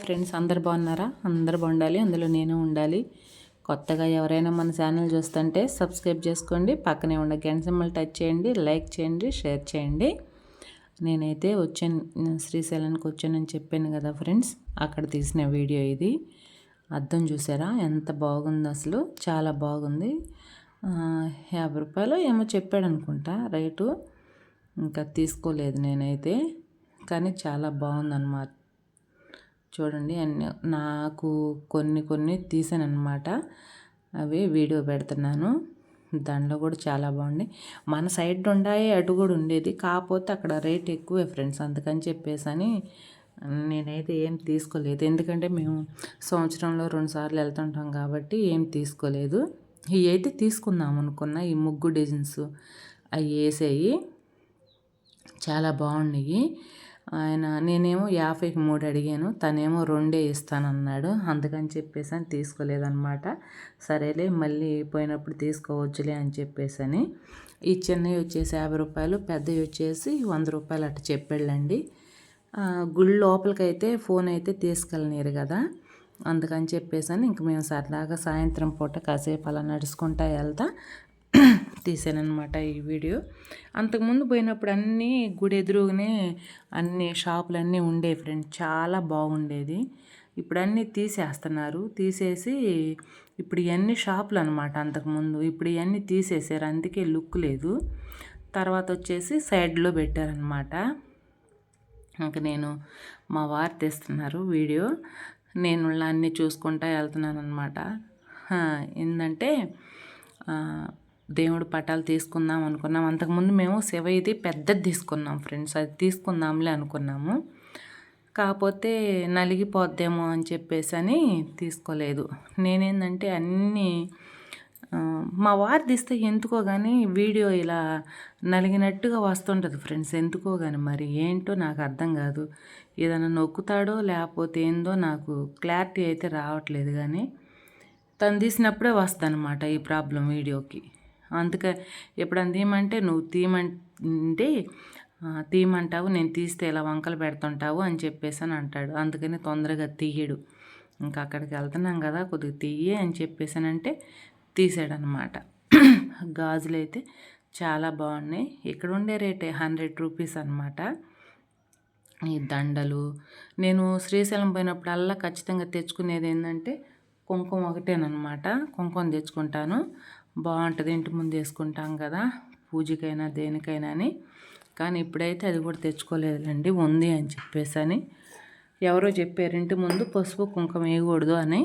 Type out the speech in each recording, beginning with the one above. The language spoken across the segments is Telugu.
ఫ్రెండ్స్ అందరు బాగున్నారా? అందరు బాగుండాలి అందులో నేను ఉండాలి. కొత్తగా ఎవరైనా మన ఛానల్ చూస్తుంటే సబ్స్క్రైబ్ చేసుకోండి పక్కనే ఉన్న గంట సింబల్ టచ్ చేయండి లైక్ చేయండి షేర్ చేయండి. నేనైతే వచ్చాను శ్రీశైలానికి వచ్చానని చెప్పాను కదా ఫ్రెండ్స్ అక్కడ తీసిన వీడియో ఇది. అద్దం చూసారా? ఎంత బాగుంది అసలు చాలా బాగుంది. యాభై రూపాయలు ఏమో చెప్పాడు అనుకుంటా రేటు. ఇంకా తీసుకోలేదు నేనైతే కానీ చాలా బాగుందన్నమాట. చూడండి అన్ని నాకు కొన్ని కొన్ని తీసాను అనమాట అవి వీడియో పెడుతున్నాను. దాంట్లో కూడా చాలా బాగుంది. మన సైడ్ ఉండాయి అటు కూడా ఉండేది. కాకపోతే అక్కడ రేట్ ఎక్కువే ఫ్రెండ్స్. అందుకని చెప్పేసి నేనైతే ఏం తీసుకోలేదు. ఎందుకంటే మేము సంవత్సరంలో రెండుసార్లు వెళ్తుంటాం కాబట్టి ఏం తీసుకోలేదు. ఇవి అయితే తీసుకుందాం అనుకున్న. ఈ ముగ్గు డిజైన్స్ అవి వేసేవి చాలా బాగున్నాయి. ఆయన నేనేమో యాభైకి మూడు అడిగాను తనేమో రెండే ఇస్తానన్నాడు అందుకని చెప్పేసి అని తీసుకోలేదన్నమాట. సరేలే మళ్ళీ పోయినప్పుడు తీసుకోవచ్చులే అని చెప్పేసి ఈ చిన్నవి వచ్చేసి యాభై రూపాయలు పెద్దవి వచ్చేసి వంద రూపాయలు అట్లా చెప్పాళ్ళండి గుడి లోపలికైతే ఫోన్ అయితే తీసుకెళ్ళనీరు కదా అందుకని చెప్పేసి ఇంక మేము సరదాగా సాయంత్రం పూట కాసేపు అలా నడుచుకుంటా వెళ్తా తీసానమాట ఈ వీడియో. అంతకుముందు పోయినప్పుడు అన్నీ గుడి ఎదురుగానే అన్ని షాపులన్నీ ఉండే ఫ్రెండ్ చాలా బాగుండేది. ఇప్పుడు అన్నీ తీసేస్తున్నారు. తీసేసి ఇప్పుడు ఇవన్నీ షాపులు అనమాట అంతకుముందు. ఇప్పుడు ఇవన్నీ తీసేసారు. అందుకే లుక్ లేదు. తర్వాత వచ్చేసి సైడ్లో పెట్టారనమాట ఇంకా నేను మా వారు తీస్తున్నారు వీడియో. నేను అన్నీ చూసుకుంటా వెళ్తున్నాను అనమాట ఏంటంటే దేవుడు పటాలు తీసుకుందాం అనుకున్నాం. అంతకుముందు మేము శివ ఇది పెద్దది తీసుకున్నాం ఫ్రెండ్స్. అది తీసుకుందాంలే అనుకున్నాము. కాకపోతే నలిగిపోద్దేమో అని చెప్పేసి అని తీసుకోలేదు. నేనేందంటే అన్నీ మా వారు తీస్తే ఎందుకో కానీ వీడియో ఇలా నలిగినట్టుగా వస్తుంటుంది ఫ్రెండ్స్. ఎందుకో కానీ మరి ఏంటో నాకు అర్థం కాదు. ఏదైనా నొక్కుతాడో లేకపోతే ఏందో నాకు క్లారిటీ అయితే రావట్లేదు కానీ తను తీసినప్పుడే వస్తానమాట ఈ ప్రాబ్లం వీడియోకి. అందుకే ఎప్పుడన్నా తీయమంటే నువ్వు తీయమంటే తీయమంటావు నేను తీస్తే ఇలా వంకలు పెడుతుంటావు అని చెప్పేసి అని అంటాడు. అందుకని తొందరగా తీయడు. ఇంకా అక్కడికి వెళ్తున్నాం కదా కొద్దిగా తీయే అని చెప్పేసానంటే తీసాడనమాట గాజులు అయితే చాలా బాగున్నాయి. ఇక్కడ ఉండే రేటే హండ్రెడ్ రూపీస్ అనమాట ఈ దండలు. నేను శ్రీశైలం పోయినప్పుడల్లా ఖచ్చితంగా తెచ్చుకునేది ఏంటంటే కుంకుమ ఒకటేనమాట కుంకుమ తెచ్చుకుంటాను. బాగుంటుంది. ఇంటి ముందు వేసుకుంటాం కదా పూజకైనా దేనికైనా అని. కానీ ఇప్పుడైతే అది కూడా తెచ్చుకోలేదులేండి ఉంది అని చెప్పేసి అని. ఎవరో చెప్పారు ఇంటి ముందు పసుపు కుంకుమ వేయకూడదు అని.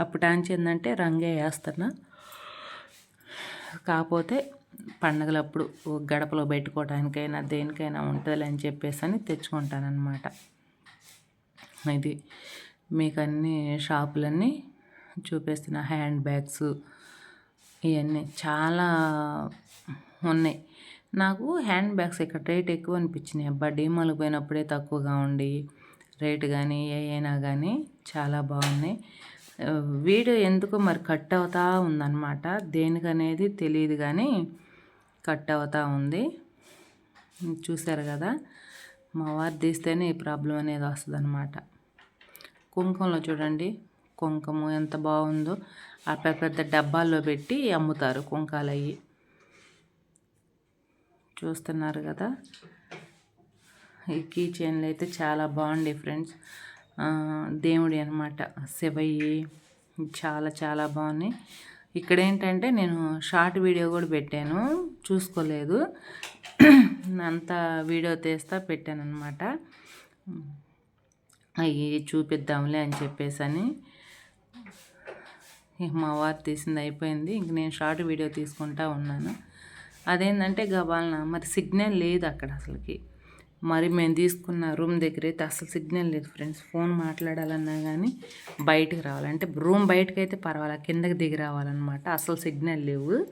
అప్పటాంచి ఏంటంటే రంగే వేస్తున్నా. కాకపోతే పండగలప్పుడు గడపలో పెట్టుకోవడానికైనా దేనికైనా ఉంటుంది అని చెప్పేసి అని తెచ్చుకుంటానమాట ఇది మీకు అన్ని షాపులన్నీ చూపిస్తున్న హ్యాండ్ బ్యాగ్స్ ఇవన్నీ చాలా ఉన్నాయి. నాకు హ్యాండ్ బ్యాగ్స్ ఇక్కడ రేట్ ఎక్కువ అనిపించినాయి. అబ్బా డీమాల్కి పోయినప్పుడే తక్కువగా ఉండి రేటు కానీ ఏ అయినా కానీ చాలా బాగున్నాయి. వీడియో ఎందుకో మరి కట్ అవుతా ఉందన్నమాట. దేనికనేది తెలియదు కానీ కట్ అవుతా ఉంది. చూశారు కదా మా వారు తీస్తేనే ఈ ప్రాబ్లం అనేది వస్తుంది అనమాట కుంకుమలో చూడండి. కుంకుమ ఎంత బాగుందో ఆ పెద్ద పెద్ద డబ్బాల్లో పెట్టి అమ్ముతారు కుంకాలు అవి చూస్తున్నారు కదా? ఈ కీ చైన్లు అయితే చాలా బాగుండే ఫ్రెండ్స్. దేవుడి అనమాట శివయ్యి చాలా చాలా బాగున్నాయి. ఇక్కడ ఏంటంటే నేను షార్ట్ వీడియో కూడా పెట్టాను. చూసుకోలేదు. అంత వీడియో తీస్తా పెట్టాను అనమాట అవి చూపిద్దాంలే అని చెప్పేసి అని మా వారు తీసింది అయిపోయింది. ఇంక నేను షార్ట్ వీడియో తీసుకుంటా ఉన్నాను. అదేంటంటే గబాలన మరి సిగ్నల్ లేదు అక్కడ అసలుకి. మరి మేము తీసుకున్న రూమ్ దగ్గర అయితే అసలు సిగ్నల్ లేదు ఫ్రెండ్స్. ఫోన్ మాట్లాడాలన్నా కానీ బయటకు రావాలంటే రూమ్ బయటకు అయితే పర్వాలేదు కిందకి దిగి రావాలన్నమాట. అసలు సిగ్నల్ లేవు.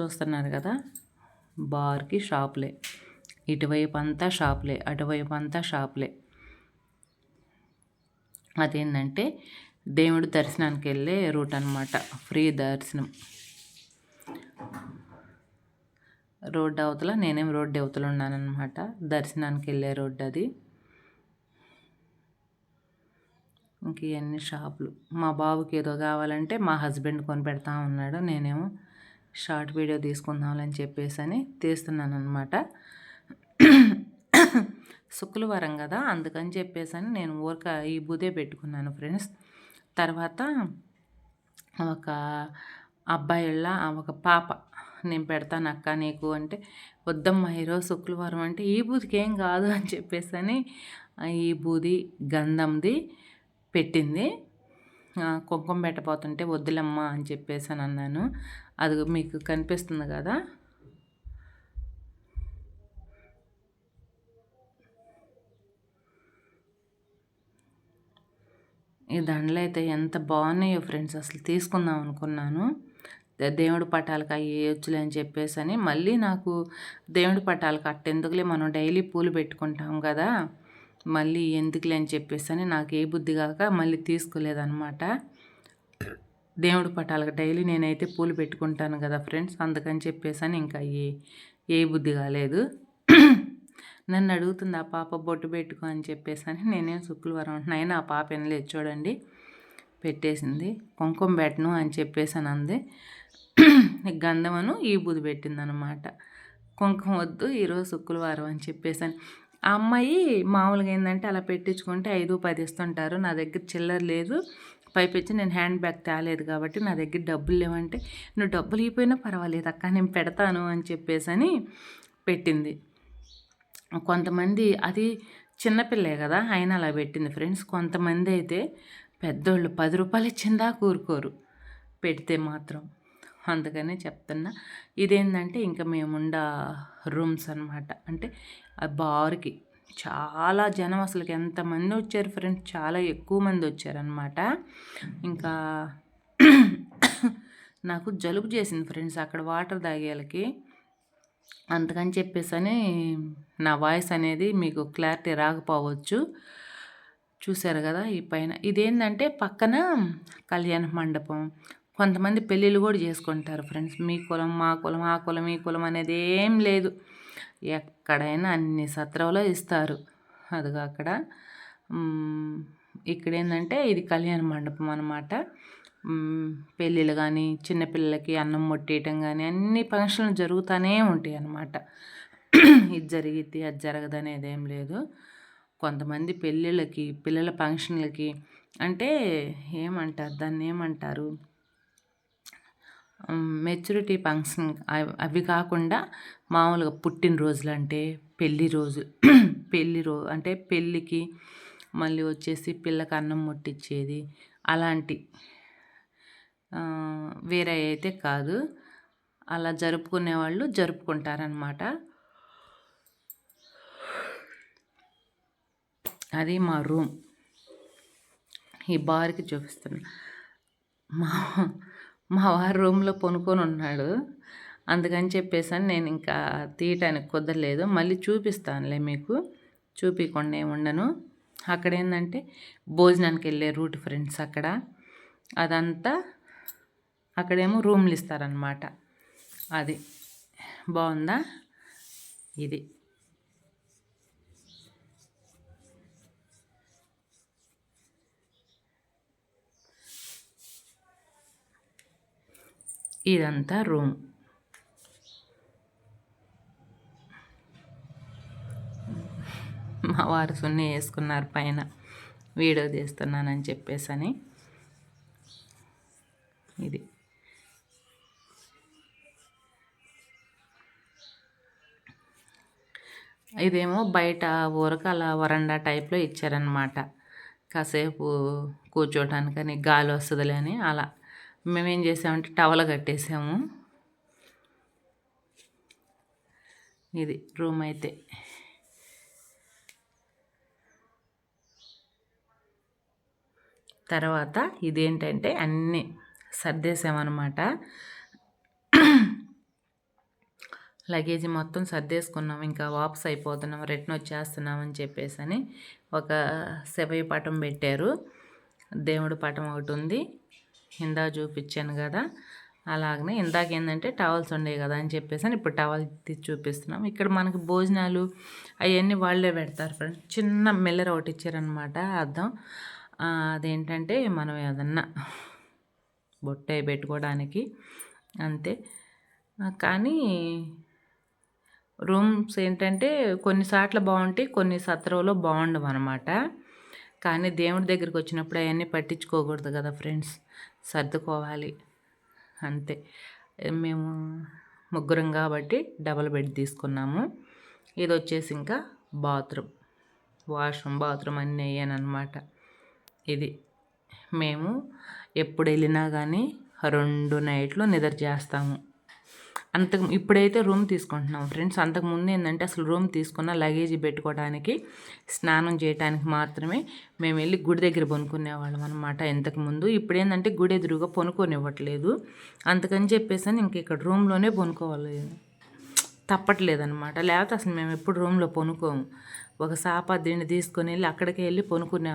చూస్తున్నారు కదా? బార్కి షాప్లే. ఇటువైపు అంతా షాప్లే అటువైపు అంతా షాప్లే. అదేంటంటే దేవుడు దర్శనానికి వెళ్ళే రూట్ అనమాట ఫ్రీ దర్శనం. రోడ్డు అవతల నేనేం రోడ్డు అవతల ఉన్నానన్నమాట. దర్శనానికి వెళ్ళే రోడ్డు అది. ఇంక ఇవన్నీ షాపులు. మా బాబుకి ఏదో కావాలంటే మా హస్బెండ్ కొని పెడతా ఉన్నాడు. నేనేమో షార్ట్ వీడియో తీసుకుందామని చెప్పేసి అని తీస్తున్నాను అనమాట శుక్రవారం కదా అందుకని చెప్పేసి నేను ఊరక ఈ బుదే పెట్టుకున్నాను ఫ్రెండ్స్. తర్వాత ఒక అబ్బాయిళ్ళ ఒక పాప నేను పెడతాను అక్క నీకు అంటే వద్దమ్మా ఈరోజు శుక్రవారం అంటే ఈ బూదికి ఏం కాదు అని చెప్పేసి అని ఈ బూది గంధంది పెట్టింది. కుంకుమ పెట్టబోతుంటే వద్దులమ్మా అని చెప్పేసి అని అన్నాను. అది మీకు కనిపిస్తుంది కదా ఈ దండలు అయితే ఎంత బాగున్నాయో ఫ్రెండ్స్ అసలు తీసుకుందాం అనుకున్నాను. దేవుడి పటాలకు అవి వేయొచ్చులే అని చెప్పేసి అని మళ్ళీ నాకు దేవుడి పటాలకు అట్టెందుకులే మనం డైలీ పూలు పెట్టుకుంటాం కదా మళ్ళీ ఎందుకులే అని చెప్పేసి అని నాకు ఏ బుద్ధి కాక మళ్ళీ తీసుకోలేదన్నమాట. దేవుడి పటాలకు డైలీ నేనైతే పూలు పెట్టుకుంటాను కదా ఫ్రెండ్స్ అందుకని చెప్పేసి అని ఇంకా ఏ ఏ బుద్ధి కాలేదు. నన్ను అడుగుతుంది ఆ పాప బొట్టు పెట్టుకో అని చెప్పేసి అని నేనేం శుక్రవారం అంటున్నాయని ఆ పాప వినలేదు చూడండి. పెట్టేసింది. కుంకుమ పెట్టను అని చెప్పేసి అని అంది. గంధమను ఈ బుద్ధి పెట్టిందనమాట కుంకుమ వద్దు ఈరోజు శుక్రవారం అని చెప్పేసి అని. ఆ అమ్మాయి మామూలుగా ఏంటంటే అలా పెట్టించుకుంటే ఐదు పది ఇస్తుంటారు. నా దగ్గర చిల్లర లేదు. పైపెచ్చి నేను హ్యాండ్ బ్యాగ్ తేలేదు కాబట్టి నా దగ్గర డబ్బులు లేవంటే నువ్వు డబ్బులు ఇవ్వకపోయినా పర్వాలేదు అక్క నేను పెడతాను అని చెప్పేసి అని పెట్టింది. కొంతమంది అది చిన్నపిల్లే కదా ఆయన అలా పెట్టింది. ఫ్రెండ్స్ కొంతమంది అయితే పెద్దోళ్ళు పది రూపాయలు ఇచ్చిందా కూరుకోరు పెడితే మాత్రం. అందుకనే చెప్తున్నా. ఇదేంటంటే ఇంకా మేముండ రూమ్స్ అనమాట అంటే బార్కి చాలా జనం అసలుకి ఎంతమంది వచ్చారు ఫ్రెండ్స్ చాలా ఎక్కువ మంది వచ్చారనమాట ఇంకా నాకు జలుబు చేసింది ఫ్రెండ్స్ అక్కడ వాటర్ తాగేళ్ళకి. అందుకని చెప్పేసి అని నా వాయిస్ అనేది మీకు క్లారిటీ రాకపోవచ్చు. చూసారు కదా ఈ పైన. ఇదేంటంటే పక్కన కళ్యాణ మండపం. కొంతమంది పెళ్ళిళ్ళు కూడా చేసుకుంటారు ఫ్రెండ్స్. మీ కులం మా కులం ఆ కులం ఈ కులం అనేది ఏం లేదు. ఎక్కడైనా అన్ని సత్రంలో ఇస్తారు. అదిగా అక్కడ. ఇక్కడ ఏంటంటే ఇది కళ్యాణ మండపం అనమాట పెళ్ళిళ్ళు కానీ చిన్నపిల్లలకి అన్నం మొట్టేయటం కానీ అన్ని ఫంక్షన్లు జరుగుతూనే ఉంటాయి అన్నమాట. ఇది జరిగిద్ది అది జరగదు అనేది ఏం లేదు. కొంతమంది పెళ్ళిళ్ళకి పిల్లల ఫంక్షన్లకి అంటే ఏమంటారు దాన్ని ఏమంటారు? మెచ్యూరిటీ ఫంక్షన్ అవి కాకుండా మామూలుగా పుట్టినరోజులు అంటే పెళ్ళి రోజు. పెళ్ళి రో అంటే పెళ్ళికి మళ్ళీ వచ్చేసి పిల్లకి అన్నం ముట్టించేది అలాంటి వేరే అయితే కాదు. అలా జరుపుకునే వాళ్ళు జరుపుకుంటారనమాట అది మా రూమ్. ఈ బార్కి చూపిస్తున్నా. మా మా వారు రూమ్లో పొనుకొని ఉన్నాడు. అందుకని చెప్పేసి నేను ఇంకా తీయటానికి కుదరలేదు. మళ్ళీ చూపిస్తానులే మీకు. చూపించకుండా ఉండను. అక్కడ ఏంటంటే భోజనానికి వెళ్ళే రూట్ ఫ్రెండ్స్ అక్కడ. అదంతా అక్కడేమో రూమ్లు ఇస్తారనమాట అది. బాగుందా? ఇది. ఇదంతా రూమ్. మా వారు సున్ని వేసుకున్నారు పైన. వీడియో తీస్తున్నానని చెప్పేసి అని ఇదేమో బయట ఊరక అలా వరండా టైప్లో ఇచ్చారనమాట కాసేపు కూర్చోటానికని గాలి వస్తుందిలే అని అలా. మేమేం చేసామంటే టవల కట్టేసాము. ఇది రూమ్ అయితే. తర్వాత ఇదేంటంటే అన్నీ సర్దేశామన్నమాట లగేజ్ మొత్తం సర్దేసుకున్నాం. ఇంకా వాపస్ అయిపోతున్నాం. రిటర్న్ వచ్చేస్తున్నాం అని చెప్పేసి అని ఒక శివయ్య పటం పెట్టారు. దేవుడి పటం ఒకటి ఉంది. ఇందా చూపించాను కదా. అలాగనే ఇందాక ఏంటంటే టవల్స్ ఉండేవి కదా అని చెప్పేసి అని ఇప్పుడు టవల్ తీసి చూపిస్తున్నాం. ఇక్కడ మనకి భోజనాలు అవన్నీ వాళ్ళే పెడతారు ఫ్రెండ్స్ చిన్న మిల్లర్ ఒకటి ఇచ్చారనమాట అర్థం అదేంటంటే మనం ఏదన్నా బొట్టే పెట్టుకోవడానికి అంతే. కానీ రూమ్స్ ఏంటంటే కొన్నిసార్లు బాగుంటాయి కొన్ని సత్రంలో బాగుండవు అనమాట కానీ దేవుడి దగ్గరికి వచ్చినప్పుడు అవన్నీ పట్టించుకోకూడదు కదా ఫ్రెండ్స్. సర్దుకోవాలి. అంతే. మేము ముగ్గురం కాబట్టి డబల్ బెడ్ తీసుకున్నాము. ఇది వచ్చేసి ఇంకా బాత్రూమ్. వాష్రూమ్ బాత్రూమ్ అన్నీ అయ్యానమాట ఇది. మేము ఎప్పుడు వెళ్ళినా కానీ రెండు నైట్లు నిద్ర చేస్తాము. అంతకు ఇప్పుడైతే రూమ్ తీసుకుంటున్నాం ఫ్రెండ్స్. అంతకుముందు ఏంటంటే అసలు రూమ్ తీసుకున్న లగేజ్ పెట్టుకోవడానికి స్నానం చేయడానికి మాత్రమే మేము వెళ్ళి గుడి దగ్గర పనుకునేవాళ్ళం అనమాట ఇంతకుముందు ఇప్పుడు ఏంటంటే గుడి ఎదురుగా పనుకోనివ్వట్లేదు. అందుకని చెప్పేసి ఇంక ఇక్కడ రూమ్లోనే పనుకోవాలి. తప్పట్లేదు అనమాట లేకపోతే అసలు మేము ఎప్పుడు రూమ్లో పనుకోము. ఒక సాపా దీన్ని తీసుకొని వెళ్ళి అక్కడికి వెళ్ళి పనుకునే